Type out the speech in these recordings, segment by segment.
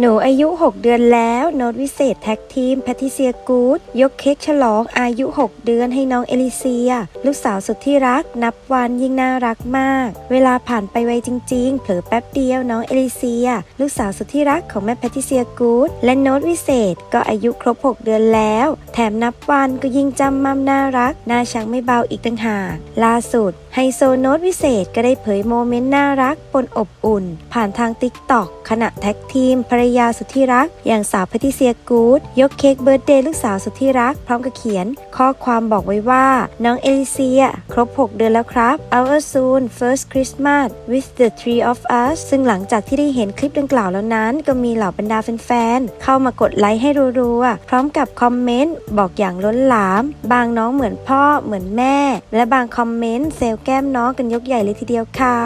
หนูอายุ 6 เดือนแล้วโน้ตวิเศษแท็กทีมแพทิเซียกูดยกเค้กฉลองอายุ 6 เดือนให้น้องเอลิเซีย ลูกสาวสุดที่รักนับวันยิ่งน่ารักมาก เวลาผ่านไปไวจริง ๆ เผลอแป๊บเดียวน้องเอลิเซีย ลูกสาวสุดที่รักของแม่แพทิเซียกูดและโน้ตวิเศษก็อายุครบ 6 เดือนแล้ว แถมนับวันก็ยิ่งจำมั่มน่ารักน่าชังไม่เบาอีกต่างหากล่าสุดไฮโซโน้ตวิเศษก็ได้เผยโมเมนต์น่ารักปนอบอุ่น ผ่านทางติ๊กต็อกขณะแท็กทีมภรรยาสุดที่รัก อย่างสาวแพทิเซียกูดยกเค้กเบิร์ดเดย์ลูกสาวสุดที่รัก พร้อมกับเขียน ข้อความบอกไว้ว่า น้องเอลิเซีย ครบ 6 เดือนแล้วครับ Our soon first Christmas with the three of us ซึ่งหลังจากที่ได้เห็นคลิปดังกล่าวแล้วนั้น ก็มีเหล่าบรรดาแฟนๆเข้ามากดไลค์ให้รัวๆพร้อมกับคอมเมนต์บอกอย่างล้นหลาม บางน้องเหมือนพ่อเหมือนแม่ และบางคอมเมนต์เซลแก้มน้องกันยกใหญ่เลยทีเดียวค่ะ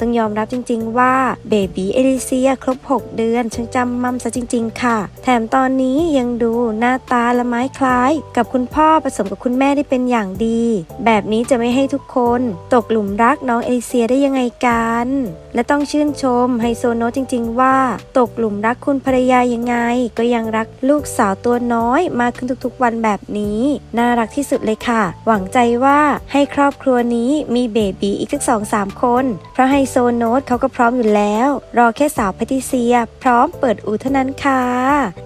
ต้องยอมรับจริงๆว่าเบบีเอลิเซียครบ 6 เดือนช่างจำมั่มซะจริง ๆ ค่ะ แถมตอนนี้ยังดูหน้าตาละไม้คล้าย กับคุณพ่อผสมกับคุณแม่ได้เป็นอย่างดี แบบนี้จะไม่ให้ทุกคนตกหลุมรักน้องเอลิเซียได้ยังไงกัน และต้องชื่นชมไฮโซโนตจริง ๆ ว่า ตกหลุมรักคุณภรรยายังไง ก็ยังรักลูกสาวตัวน้อยมากขึ้นทุกๆวันแบบนี้ น่ารักที่สุดเลยค่ะ หวังใจว่าให้ครอบครัวนี้มีเบบีอีกสักสองสามคน เพราะไฮโซโนตเขาก็พร้อมอยู่แล้ว รอแค่สาวแพทิเซีย พร้อมเปิดิดอู่เท่านั้นค่ะ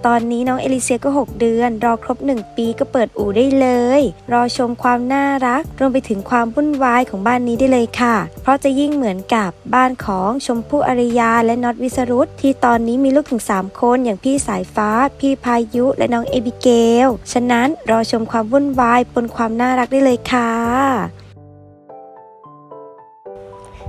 ตอนนี้น้องเอลิเซียก็ 6 เดือน รอครบ 1 ปีก็เปิดอู่ได้เลย รอชมความน่ารัก รวมไปถึงความวุ่นวายของบ้านนี้ได้เลยค่ะ เพราะจะยิ่งเหมือนกับบ้านของชมพู่อารยาและน็อตวิสรุตที่ตอนนี้มีลูกถึง 3 คนอย่างพี่สายฟ้า พี่พายุและน้องเอบิเกล ฉะนั้นรอชมความวุ่นวายปนความน่ารักได้เลยค่ะ